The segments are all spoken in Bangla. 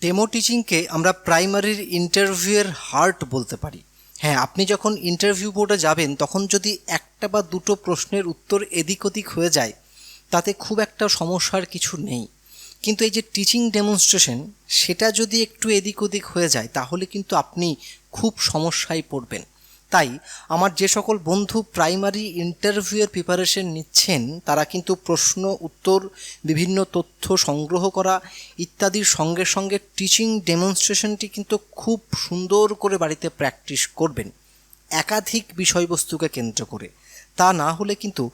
ডেমো টিচিংকে আমরা প্রাইমারির ইন্টারভিউয়ের হার্ট বলতে পারি। হ্যাঁ আপনি যখন ইন্টারভিউ বোর্ডে যাবেন, তখন যদি একটা বা দুটো প্রশ্নের উত্তর এদিক ওদিক হয়ে যায়, তাতে খুব একটা সমস্যার কিছু নেই। কিন্তু এই যে টিচিং ডেমনস্ট্রেশন সেটা যদি একটু এদিক ওদিক হয়ে যায়, তাহলে কিন্তু আপনি খুব সমস্যায় পড়বেন। তাই আমার যে সকল বন্ধু প্রাইমারি ইন্টারভিউয়ের প্রিপারেশন নিচ্ছেন, তারা কিন্তু প্রশ্ন, উত্তর, বিভিন্ন তথ্য সংগ্রহ করা ইত্যাদির সঙ্গে সঙ্গে টিচিং ডেমনস্ট্রেশনটি কিন্তু খুব সুন্দর করে বাড়িতে প্র্যাকটিস করবেন। একাধিক বিষয়বস্তুকে কেন্দ্র করে। তা না হলে কিন্তু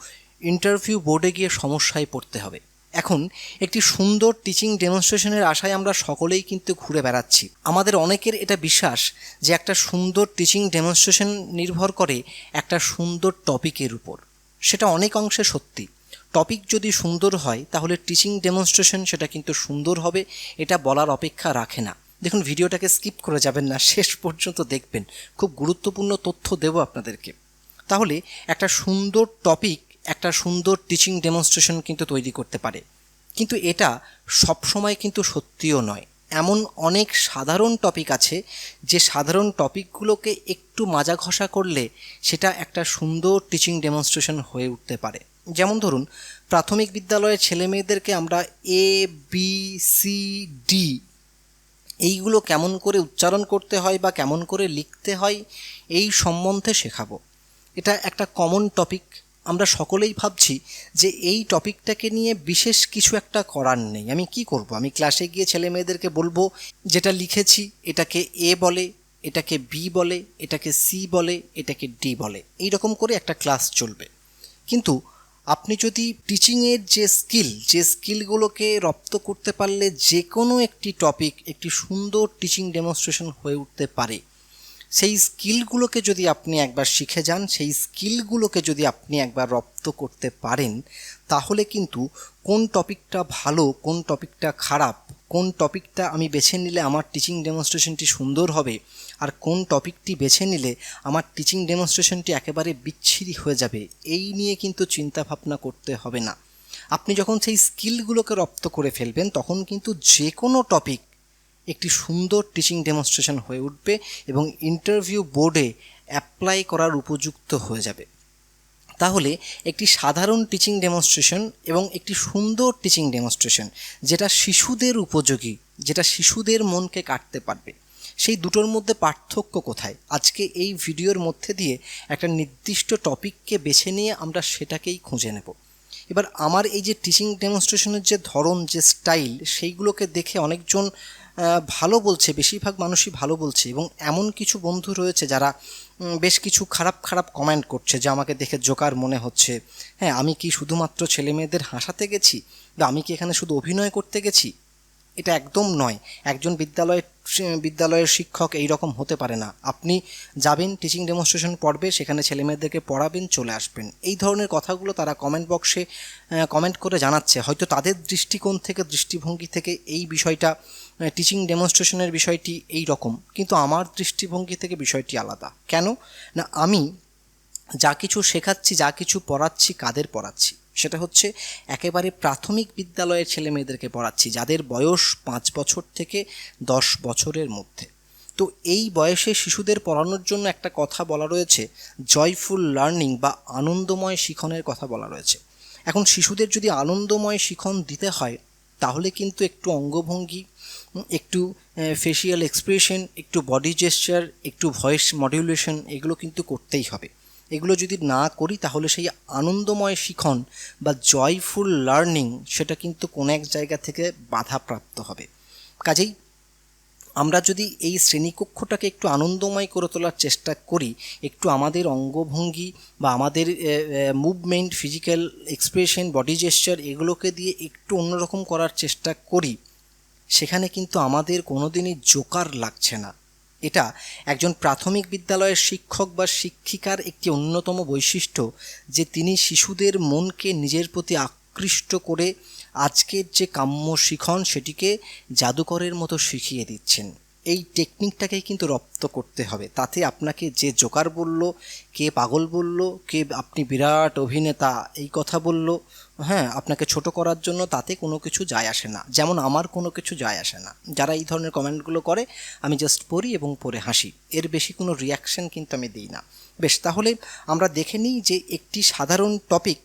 ইন্টারভিউ বোর্ডে গিয়ে সমস্যায় পড়তে হবে। এখন একটি সুন্দর টিচিং ডেমনস্ট্রেশনের আশায় আমরা সকলেই কিন্তু ঘুরে বেড়াচ্ছি। আমাদের অনেকের এটা বিশ্বাস যে একটা সুন্দর টিচিং ডেমনস্ট্রেশন নির্ভর করে একটা সুন্দর টপিকের উপর। সেটা অনেক অংশে সত্যি। টপিক যদি সুন্দর হয়, তাহলে টিচিং ডেমনস্ট্রেশন সেটা কিন্তু সুন্দর হবে, এটা বলার অপেক্ষা রাখে না। দেখুন, ভিডিওটাকে স্কিপ করে যাবেন না, শেষ পর্যন্ত দেখবেন। খুব গুরুত্বপূর্ণ তথ্য দেব আপনাদেরকে। তাহলে একটা সুন্দর টপিক একটা সুন্দর টিচিং ডেমনস্ট্রেশন কিন্তু তৈরি করতে পারে। কিন্তু এটা সবসময় কিন্তু সত্যিও নয়। এমন অনেক সাধারণ টপিক আছে, যে সাধারণ টপিকগুলোকে একটু মাজা ঘষা করলে সেটা একটা সুন্দর টিচিং ডেমনস্ট্রেশন হয়ে উঠতে পারে। যেমন ধরুন, প্রাথমিক বিদ্যালয়ের ছেলে মেয়েদেরকে আমরা এ বি সি ডি এইগুলো কেমন করে উচ্চারণ করতে হয় বা কেমন করে লিখতে হয়, এই সম্বন্ধে শেখাবো। এটা একটা কমন টপিক আমরা সকলেই ভাবছি যে এই টপিকটাকে নিয়ে বিশেষ কিছু একটা করার নেই। আমি কি করব? আমি ক্লাসে গিয়ে ছেলে মেয়েদেরকে বলব, যেটা লিখেছি এটাকে এ বলে, এটাকে বি বলে, এটাকে সি বলে, এটাকে ডি বলে। এই রকম করে একটা ক্লাস চলবে। কিন্তু আপনি যদি টিচিংয়ের যে স্কিল, যে স্কিলগুলোকে রপ্ত করতে পারলে যে কোনো একটি টপিক, একটি সুন্দর টিচিং ডেমনস্ট্রেশন হয়ে উঠতে পারে। সেই স্কিলগুলোকে যদি আপনি একবার শিখে যান, সেই স্কিলগুলোকে যদি আপনি একবার রপ্ত করতে পারেন, তাহলে কিন্তু কোন টপিকটা ভালো, কোন টপিকটা খারাপ, কোন টপিকটা আমি বেছে নিলে আমার টিচিং ডেমনস্ট্রেশনটি সুন্দর হবে, আর কোন টপিকটি বেছে নিলে আমার টিচিং ডেমনস্ট্রেশনটি একেবারে বিচ্ছিরি হয়ে যাবে, এই নিয়ে কিন্তু চিন্তা ভাবনা করতে হবে না। আপনি যখন সেই স্কিলগুলোকে রপ্ত করে ফেলবেন, তখন কিন্তু যে কোনো টপিক একটি সুন্দর টিচিং ডেমনস্ট্রেশন হয়ে উঠবে এবং ইন্টারভিউ বোর্ডে অ্যাপ্লাই করার উপযুক্ত হয়ে যাবে। তাহলে একটি সাধারণ টিচিং ডেমনস্ট্রেশন এবং একটি সুন্দর টিচিং ডেমনস্ট্রেশন যেটা শিশুদের উপযোগী, যেটা শিশুদের মনকে কাটতে পারবে। সেই দুটোর মধ্যে পার্থক্য কোথায়? আজকে এই ভিডিওর মধ্যে দিয়ে একটা নির্দিষ্ট টপিককে বেছে নিয়ে আমরা সেটাকেই খুঁজে নেব। এবার আমার এই যে টিচিং ডেমনস্ট্রেশনের যে ধরন, যে স্টাইল সেইগুলোকে দেখে অনেকজন ভালো বলছে, বেশিরভাগ মানুষই ভালো বলছে এবং এমন কিছু বন্ধু রয়েছে যারা বেশ কিছু খারাপ খারাপ কমেন্ট করছে যে আমাকে দেখে জোকার মনে হচ্ছে। হ্যাঁ আমি কি শুধুমাত্র ছেলেমেয়েদের হাসাতে গেছি? বা আমি কি এখানে শুধু অভিনয় করতে গেছি? এটা একদম নয়। একজন বিদ্যালয়ের বিদ্যালয়ের শিক্ষক এই রকম হতে পারে না। আপনি যাবেন টিচিং ডেমনস্ট্রেশন পড়বে, সেখানে ছেলে মেয়েদেরকে পড়াবেন, চলে আসবেন। এই ধরনের কথাগুলো তারা কমেন্ট বক্সে কমেন্ট করে জানাচ্ছে। হয়তো তাদের দৃষ্টিকোণ থেকে, দৃষ্টিভঙ্গি থেকে এই বিষয়টা টিচিং ডেমনস্ট্রেশনের বিষয়টি এই রকম কিন্তু আমার দৃষ্টিভঙ্গি থেকে বিষয়টি আলাদা। কেন? না, আমি যা কিছু শেখাচ্ছি, যা কিছু পড়াচ্ছি, কাদের পড়াচ্ছি? সেটা হচ্ছে একেবারে প্রাথমিক বিদ্যালয়ের ছেলে মেয়েদেরকে পড়াচ্ছি, যাদের বয়স পাঁচ বছর থেকে দশ বছরের মধ্যে। তো এই বয়সে শিশুদের পড়ানোর জন্য একটা কথা বলা রয়েছে, জয়ফুল লার্নিং বা আনন্দময় শিখনের কথা বলা রয়েছে। এখন শিশুদের যদি আনন্দময় শিখন দিতে হয়, তাহলে কিন্তু একটু অঙ্গভঙ্গি একটু ফেসিয়াল এক্সপ্রেশন একটু বডি জেস্চার একটু ভয়েস মডিউলেশন এগুলো কিন্তু করতেই হবে। এগুলো যদি না করি তাহলে সেই আনন্দময় শিখন বা জয়ফুল লার্নিং সেটা কিন্তু কোনো এক জায়গা থেকে বাধাপ্রাপ্ত হবে। কাজেই আমরা যদি এই শ্রেণীকক্ষটাকে একটু আনন্দময় করে তোলার চেষ্টা করি, একটু আমাদের অঙ্গভঙ্গি বা আমাদের movement physical expression body gesture এগুলোকে দিয়ে একটু অন্যরকম করার চেষ্টা করি, সেখানে কিন্তু আমাদের কোনোদিনই জোকার লাগছে না। এটা একজন প্রাথমিক বিদ্যালয়ের শিক্ষক বা শিক্ষিকার একটি অন্যতম বৈশিষ্ট্য যে তিনি শিশুদের মনকে নিজের প্রতি আকৃষ্ট করে আজকের যে কাম্য শিখন সেটিকে জাদুকরের মতো শিখিয়ে দিচ্ছেন। এই টেকনিকটাকেই কিন্তু রপ্ত করতে হবে। তাতে আপনাকে যে জোকার বলল, কে পাগল বলল, কে আপনি বিরাট অভিনেতা, এই কথা বলল হ্যাঁ আপনাকে ছোট করার জন্য তাতে কোনো কিছু যায় আসে না। যেমন আমার কোনো কিছু যায় আসে না। যারা এই ধরনের কমেন্টগুলো করে, আমি জাস্ট পড়ি এবং পড়ে হাসি। এর বেশি কোনো রিয়াকশন কিন্তু আমি দিই না। বেশ, তাহলে আমরা দেখে নিই যে একটি সাধারণ টপিক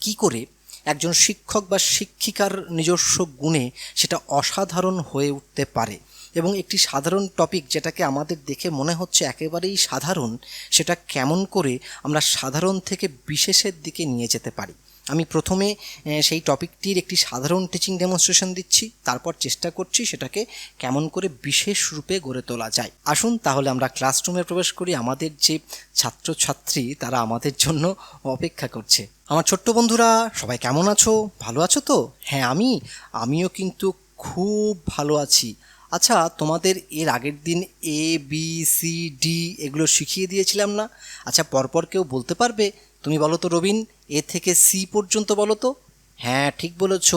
কি করে একজন শিক্ষক বা শিক্ষিকার নিজস্ব গুণে সেটা অসাধারণ হয়ে উঠতে পারে। এবং একটি সাধারণ টপিক যেটাকে আমাদের দেখে মনে হচ্ছে একেবারেই সাধারণ, সেটা কেমন করে আমরা সাধারণ থেকে বিশেষের দিকে নিয়ে যেতে পারি। আমি প্রথমে সেই টপিকটির একটি সাধারণ টিচিং ডেমনস্ট্রেশন দিচ্ছি, তারপর চেষ্টা করছি সেটাকে কেমন করে বিশেষ রূপে গড়ে তোলা যায়। আসুন তাহলে আমরা ক্লাসরুমে প্রবেশ করি, আমাদের যে ছাত্রছাত্রী তারা আমাদের জন্য অপেক্ষা করছে। আমার ছোট্ট বন্ধুরা, সবাই কেমন আছো? ভালো আছো তো? হ্যাঁ আমি, আমিও কিন্তু খুব ভালো আছি। আচ্ছা তোমাদের এর আগের দিন এ বি সি ডি এগুলো শিখিয়ে দিয়েছিলাম না? আচ্ছা পরপর কেউ বলতে পারবে? তুমি বলো তো রবিন এ থেকে সি পর্যন্ত বলো তো। হ্যাঁ ঠিক বলেছ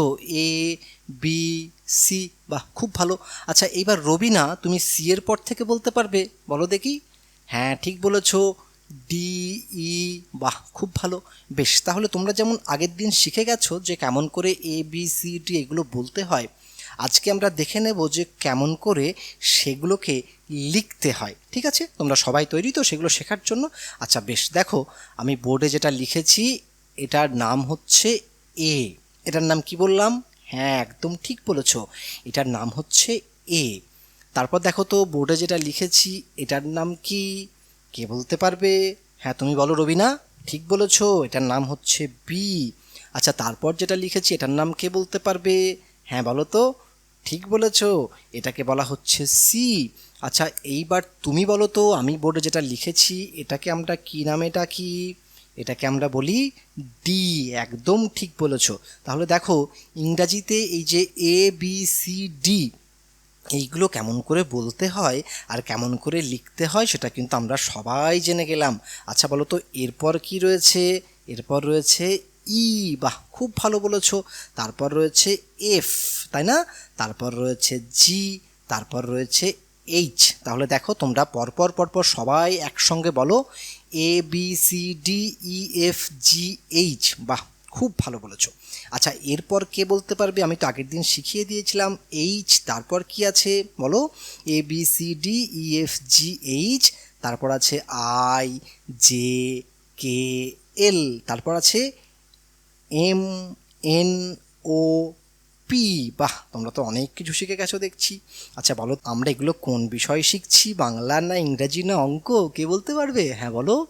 এ বি সি বাহ, খুব ভালো। আচ্ছা এইবার রবিনা, তুমি সি এর পর থেকে বলতে পারবে? বলো দেখি। হ্যাঁ ঠিক বলেছ ডি ই বাহ, খুব ভালো। বেশ, তাহলে তোমরা যেমন আগের দিন শিখে গেছো যে কেমন করে এ বি সি ডি এগুলো বলতে হয় আজকে আমরা দেখে নেব যে কেমন করে সেগুলোকে লিখতে হয়। ঠিক আছে? তোমরা সবাই তৈরি তো সেগুলো শেখার জন্য। আচ্ছা বেশ, দেখো, আমি বোর্ডে যেটা লিখেছি, এটার নাম হচ্ছে এ। এটার নাম কি বললাম? হ্যাঁ একদম ঠিক বলেছ। এটার নাম হচ্ছে এ। তারপর দেখো তো, বোর্ডে যেটা লিখেছি, এটার নাম কি? কে বলতে পারবে? হ্যাঁ তুমি বলো রবিনা। ঠিক বলেছ, এটার নাম হচ্ছে বি। আচ্ছা তারপর যেটা লিখেছি, এটার নাম কে বলতে পারবে? হ্যাঁ বলো তো। ঠিক বলেছ, এটাকে বলা হচ্ছে সি আচ্ছা এইবার তুমি বলো তো, আমি বোর্ডে যেটা লিখেছি, এটাকে আমরা কি নামে ডাকি? এটাকে আমরা বলি ডি একদম ঠিক বলেছ। তাহলে দেখো, ইংরাজিতে এই যে এ বি সি ডি এইগুলো কেমন করে বলতে হয় আর কেমন করে লিখতে হয়, সেটা কিন্তু আমরা সবাই জেনে গেলাম। আচ্ছা বলো তো, এরপর কি রয়েছে? এরপর রয়েছে ই, বাহ, খুব ভালো বলেছ। তারপর রয়েছে এফ, তাই না? তারপর রয়েছে জি, তারপর রয়েছে এইচ। তাহলে দেখো, তোমরা পরপর পরপর সবাই একসঙ্গে বলো A, B, C, D, E, F, G, H. বাহ, খুব ভালো বলেছ। আচ্ছা এরপর কে বলতে পারবে? আমি তো আগের দিন শিখিয়ে দিয়েছিলাম এইচ। তারপর কি আছে? বলো, A, B, C, D, E, F, G, H. তারপর আছে আই, জে, কে, এল। তারপর আছে এম এন ও পি বাহ, তোমরা তো অনেক কিছু শিখে গেছো দেখছি। আচ্ছা বলো, আমরা এগুলো কোন বিষয় শিখছি? বাংলা না ইংরাজি না অঙ্ক? কে বলতে পারবে? হ্যাঁ বলো।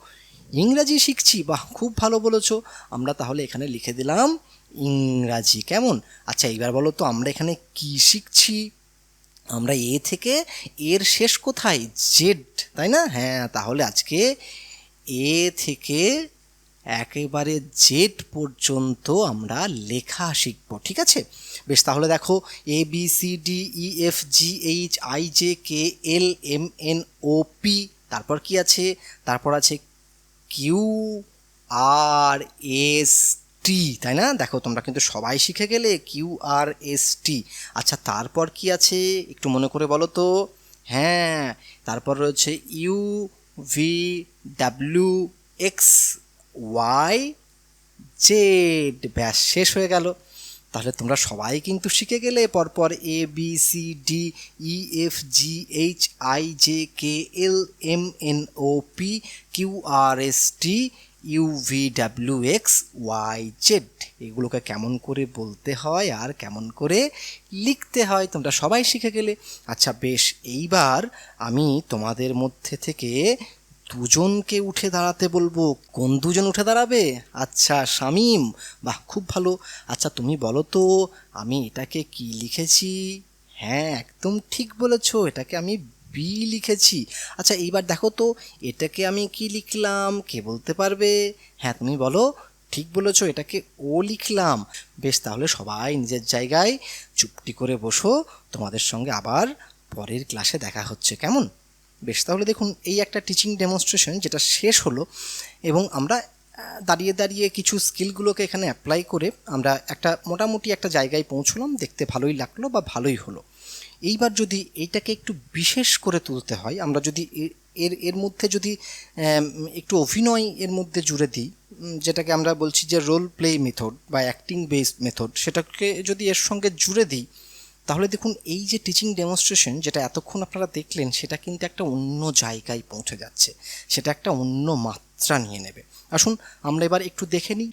ইংরাজি শিখছি। বাহ, খুব ভালো বলেছ। আমরা তাহলে এখানে লিখে দিলাম ইংরাজি। কেমন? আচ্ছা এইবার বলো তো, আমরা এখানে কি শিখছি? আমরা এ থেকে এর শেষ কোথায়? জেড, তাই না? হ্যাঁ তাহলে আজকে এ থেকে একেবারে জেড পর্যন্ত আমরা লেখা শিখব, ঠিক আছে? বেশ, তাহলে দেখো A B C D E F G H I J K L M N O P তারপর কি আছে? তারপর আছে কিউ আর এস টি তাই না? দেখো, তোমরা কিন্তু সবাই শিখে গেলে কিউ আর এস টি আচ্ছা তারপর কি আছে? একটু মনে করে বলো তো। হ্যাঁ তারপর রয়েছে U V W X Y Z ব্যাস, শেষ হয়ে গেল। তাহলে তোমরা সবাই কিন্তু শিখে গেলে পরপর A B C D E F G H I J K L M N O P Q R S T U V W X Y Z এগুলোকে কেমন করে বলতে হয় আর কেমন করে লিখতে হয় তোমরা সবাই শিখে গেলে। আচ্ছা বেশ, এইবার আমি তোমাদের মধ্যে থেকে দুজনকে উঠে দাঁড়াতে বলব। কোন দুজন উঠে দাঁড়াবে? আচ্ছা শামিম। বাহ, খুব ভালো। আচ্ছা তুমি বলো তো, আমি এটাকে কি লিখেছি? হ্যাঁ একদম ঠিক বলেছ, এটাকে আমি বি লিখেছি। আচ্ছা এইবার দেখো তো, এটাকে আমি কি লিখলাম? কে বলতে পারবে? হ্যাঁ তুমি বলো, ঠিক বলেছ, এটাকে ও লিখলাম। বেশ, তাহলে সবাই নিজের জায়গায় চুপটি করে বসো, তোমাদের সঙ্গে আবার পরের ক্লাসে দেখা হচ্ছে, কেমন? বেশ, তাহলে দেখুন, এই একটা টিচিং ডেমনস্ট্রেশন যেটা শেষ হলো এবং আমরা দাঁড়িয়ে দাঁড়িয়ে কিছু স্কিলগুলোকে এখানে অ্যাপ্লাই করে আমরা একটা মোটামুটি একটা জায়গায় পৌঁছলাম, দেখতে ভালোই লাগল বা ভালোই হলো। এইবার যদি এইটাকে একটু বিশেষ করে তুলতে হয়, আমরা যদি এর এর মধ্যে যদি একটু অভিনয় এর মধ্যে জুড়ে দিই যেটাকে আমরা বলছি যে রোল প্লে মেথড বা অ্যাক্টিং বেসড মেথড সেটাকে যদি এর সঙ্গে জুড়ে দিই তাহলে দেখুন, এই যে টিচিং ডেমনস্ট্রেশন যেটা এতক্ষণ আপনারা দেখলেন, সেটা কিন্তু একটা অন্য জায়গায় পৌঁছে যাচ্ছে। সেটা একটা অন্য মাত্রা নিয়ে নেবে। আসুন, আমরা এবার একটু দেখে নিই।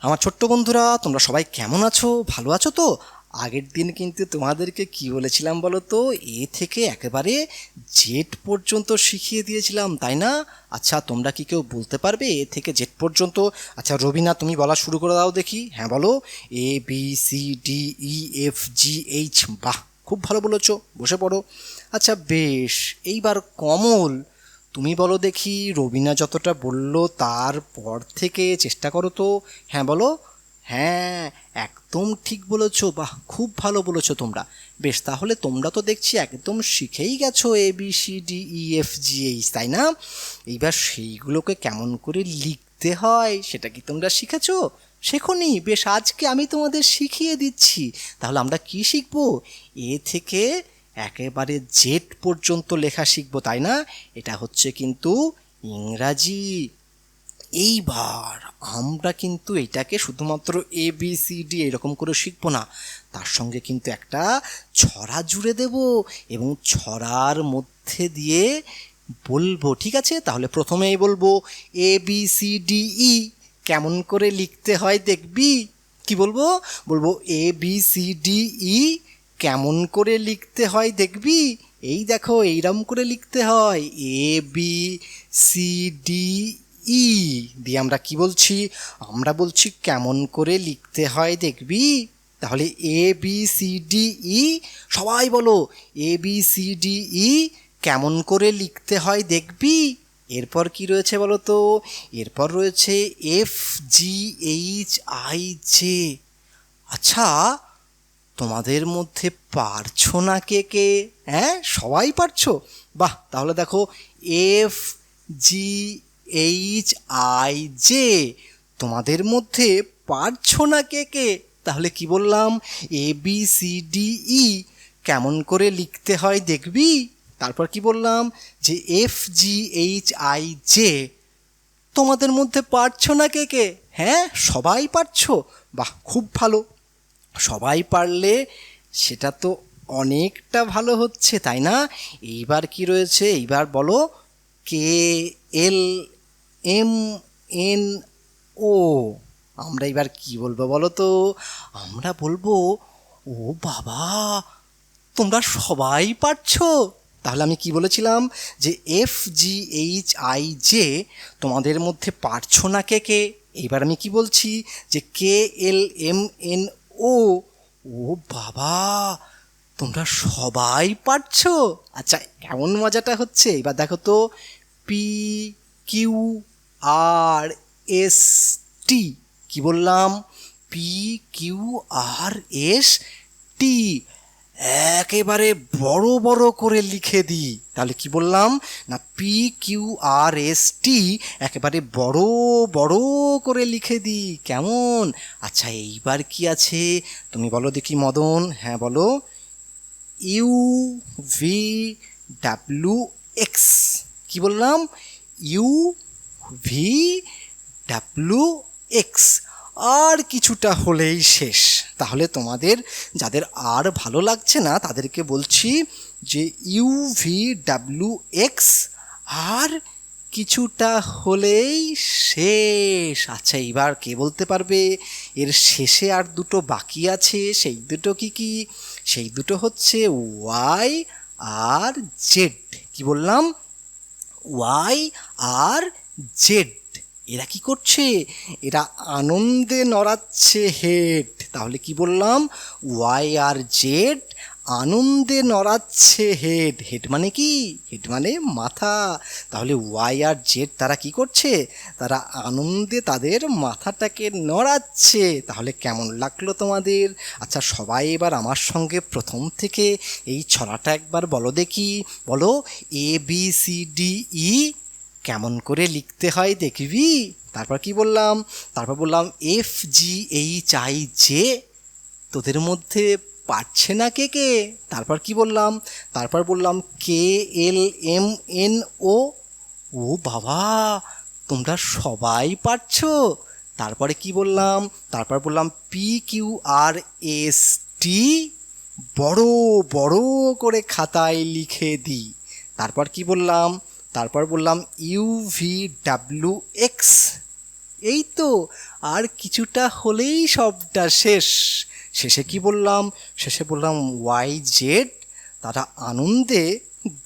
আমার ছোট্ট বন্ধুরা, তোমরা সবাই কেমন আছো? ভালো আছো তো? আগের দিন কিন্তু তোমাদেরকে কি বলেছিলাম বলো তো? এ থেকে একেবারে জেড পর্যন্ত শিখিয়ে দিয়েছিলাম, তাই না? আচ্ছা তোমরা কি কেউ বলতে পারবে? এ থেকে জেড পর্যন্ত? আচ্ছা রবিনা, তুমি বলা শুরু করে দাও দেখি। হ্যাঁ বলো। A, B, C, D, E, F, G, H, বাহ, খুব ভালো বলেছ, বসে পড়ো। আচ্ছা বেশ, এইবার কমল, তুমি বলো দেখি, রবিনা যতটা বলল তারপর থেকে চেষ্টা করো তো। হ্যাঁ বলো। হ্যাঁ একদম ঠিক বলেছ, বাহ, খুব ভালো বলেছ তোমরা। বেশ, তাহলে তোমরা তো দেখছি একদম শিখেই গেছো A B C D E F G H তাই না? এইবার সেইগুলোকে কেমন করে লিখতে হয়, সেটা কি তোমরা শিখেছো? শেখোনি? বেশ, আজকে আমি তোমাদের শিখিয়ে দিচ্ছি। তাহলে আমরা কি শিখব? এ থেকে একেবারে জেড পর্যন্ত লেখা শিখব, তাই না? এটা হচ্ছে কিন্তু ইংরাজি। এইবার আমরা কিন্তু এটাকে শুধুমাত্র এ বি সি ডি এরকম করে শিখব না। তার সঙ্গে কিন্তু একটা ছড়া জুড়ে দেব এবং ছড়ার মধ্যে দিয়ে বলব, ঠিক আছে? তাহলে প্রথমেই বলব A B C D E কেমন করে লিখতে হয় দেখবি? কি বলব? বলব A B C D E কেমন করে লিখতে হয় দেখবি? এই দেখো এইরকম করে লিখতে হয়। A B C D E দিয়ে আমরা কি বলছি? আমরা বলছি কেমন করে লিখতে হয় দেখবি? তাহলে A B C D E সবাই বলো A B C D E কেমন করে লিখতে হয় দেখবি? এরপর কি রয়েছে বলো তো? এরপর রয়েছে F G H I J আচ্ছা তোমাদের মধ্যে পারছ না কে কে? হ্যাঁ সবাই পারছ? বাহ, তাহলে দেখো F G H I J তোমাদের মধ্যে পারছ না কে কে? তাহলে কি বললাম? A B C D E কেমন করে লিখতে হয় দেখবি? তারপর কি বললাম? যে F G H I J তোমাদের মধ্যে পারছ না কে কে? হ্যাঁ সবাই পারছ। বাহ, খুব ভালো। সবাই পারলে সেটা তো অনেকটা ভালো হচ্ছে, তাই না? এইবার কি রয়েছে? এইবার বলো কে এল এম এন ও। আমরা এবার কি বলব বলো তো? আমরা বলব, ও বাবা, তোমরা সবাই পারছ? তাহলে আমি কি বলেছিলাম? যে F G H I J তোমাদের মধ্যে পারছ না কে কে? এইবার আমি কি বলছি? যে কে এল এম এন ও ও বাবা, তোমরা সবাই পারছ? আচ্ছা কেমন মজাটা হচ্ছে? এবার দেখো তো, P Q R S T কি বললাম? P Q R S T একেবারে বড় বড় করে লিখে দিই তাহলে কি বললাম? না P Q R S T একেবারে বড় বড় করে লিখে দিই কেমন? আচ্ছা এইবার কি আছে? তুমি বলো দেখি মদন। হ্যাঁ বলো। ইউ ভি ডাব্লু এক্স কি বললাম? ইউ ভি ডাব্লু এক্স আর কিছুটা হলেই শেষ। তাহলে তোমাদের, যাদের আর ভালো লাগছে না, তাদেরকে বলছি যে ইউ ভি ডাব্লু এক্স আর কিছুটা হলেই শেষ। আচ্ছা এইবার কে বলতে পারবে? এর শেষে আর দুটো বাকি আছে। সেই দুটো কি কি? সেই দুটো হচ্ছে ওয়াই আর জেড কি বললাম? ওয়াই আর জেড। এরা কি করছে? এরা আনন্দে নড়াচ্ছে হেড। তাহলে কি বললাম? ওয়াই আর জেড আনন্দে নড়াচ্ছে হেড হেড মানে কি? হেড মানে মাথা। তাহলে ওয়াই আর জেড তারা কি করছে? তারা আনন্দে তাদের মাথাটাকে নড়াচ্ছে। তাহলে কেমন লাগল তোমাদের? আচ্ছা সবাই এবার আমার সঙ্গে প্রথম থেকে এই ছড়াটা একবার বলো দেখি। বলো A B C D E কেমন করে লিখতে হয় দেখবি? তারপর কি বললাম? তারপর বললাম F G H I J তোদের মধ্যে পারছে না কে কে? তারপর কি বললাম? তারপর বললাম কে এল এম এন ও। ও বাবা, তোমরা সবাই পারছ। তারপরে কি বললাম? তারপর বললাম P Q R S T. বড় বড় করে খাতায় লিখে দিই। তারপর কি বললাম? তারপর বললাম ইউ ভি ডাব্লিউ এক্স। এই তো, আর কিছুটা হলেই সবটা শেষ। শেষে কি বললাম? শেষে বললাম, ওয়াই জেড, তারা আনন্দে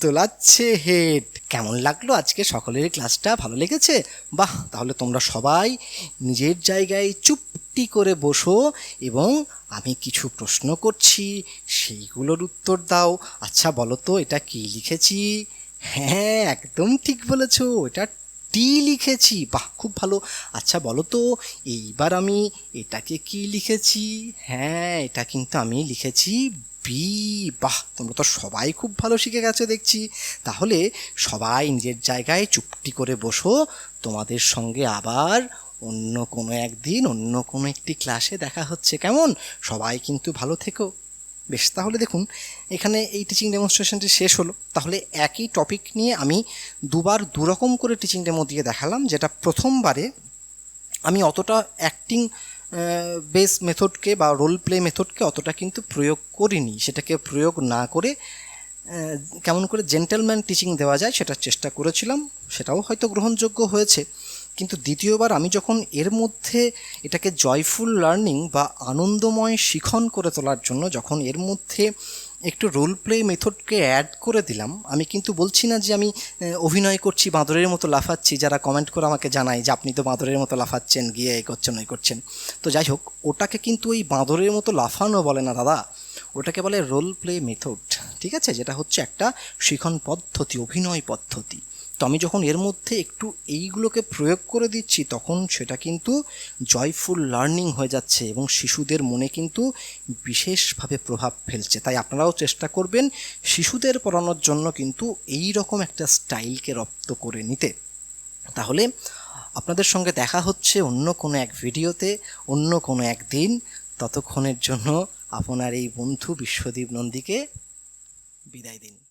দোলাচ্ছে হেড কেমন লাগল আজকে সকলের ক্লাসটা? ভালো লেগেছে? বাহ, তাহলে তোমরা সবাই নিজের জায়গায় চুপটি করে বসো এবং আমি কিছু প্রশ্ন করছি, সেইগুলোর উত্তর দাও। আচ্ছা বলো তো, এটা কি লিখেছি? হ্যাঁ একদম ঠিক বলেছ, এটা টি লিখেছি? বাহ, খুব ভালো। আচ্ছা বলো তো, এইবার আমি এটাকে কি লিখেছি? হ্যাঁ এটা কিন্তু আমি লিখেছি বি বাহ, তোমরা তো সবাই খুব ভালো শিখে গেছো দেখছি। তাহলে সবাই নিজের জায়গায় চুপটি করে বসো। তোমাদের সঙ্গে আবার অন্য কোনো একদিন, অন্য কোনো একটি ক্লাসে দেখা হচ্ছে। কেমন? সবাই কিন্তু ভালো থেকো। বেশ, তাহলে দেখুন, এখানে এই টিচিং ডেমনস্ট্রেশনটি শেষ হলো। তাহলে একই টপিক নিয়ে আমি দুবার দুরকম করে টিচিং ডেমো দিয়ে দেখালাম, যেটা প্রথমবারে আমি অতটা অ্যাক্টিং বেস মেথডকে বা রোল প্লে মেথডকে অতটা কিন্তু প্রয়োগ করিনি। সেটাকে প্রয়োগ না করে কেমন করে জেন্টেলম্যান টিচিং দেওয়া যায় সেটার চেষ্টা করেছিলাম, সেটাও হয়তো গ্রহণযোগ্য হয়েছে। কিন্তু দ্বিতীয়বার আমি যখন এর মধ্যে এটাকে জয়ফুল লার্নিং বা আনন্দময় শিখন করে তোলার জন্য যখন এর মধ্যে একটু রোল প্লে মেথডকে অ্যাড করে দিলাম, আমি কিন্তু বলছি না যে আমি অভিনয় করছি, বাঁদরের মতো লাফাচ্ছি, যারা কমেন্ট করে আমাকে জানায় যে আপনি তো বাঁদরের মতো লাফাচ্ছেন, গিয়ে এই করছেন, ওই করছেন। তো যাই হোক, ওটাকে কিন্তু ওই বাঁদরের মতো লাফানো বলে না দাদা, ওটাকে বলে রোল প্লে মেথড ঠিক আছে? যেটা হচ্ছে একটা শিখন পদ্ধতি, অভিনয় পদ্ধতি। তো আমি যখন এর মধ্যে একটু এইগুলোকে প্রয়োগ করে দিচ্ছি, তখন সেটা কিন্তু জয়ফুল লার্নিং হয়ে যাচ্ছে এবং শিশুদের মনে কিন্তু বিশেষভাবে প্রভাব ফেলছে। তাই আপনারাও চেষ্টা করবেন শিশুদের পড়ানোর জন্য কিন্তু এই রকম একটা স্টাইলকে রপ্ত করে নিতে। তাহলে আপনাদের সঙ্গে দেখা হচ্ছে অন্য কোনো এক ভিডিওতে, অন্য কোনো এক দিন। ততক্ষণের জন্য আপনার এই বন্ধু বিশ্বদীপ নন্দীকে বিদায় দিন।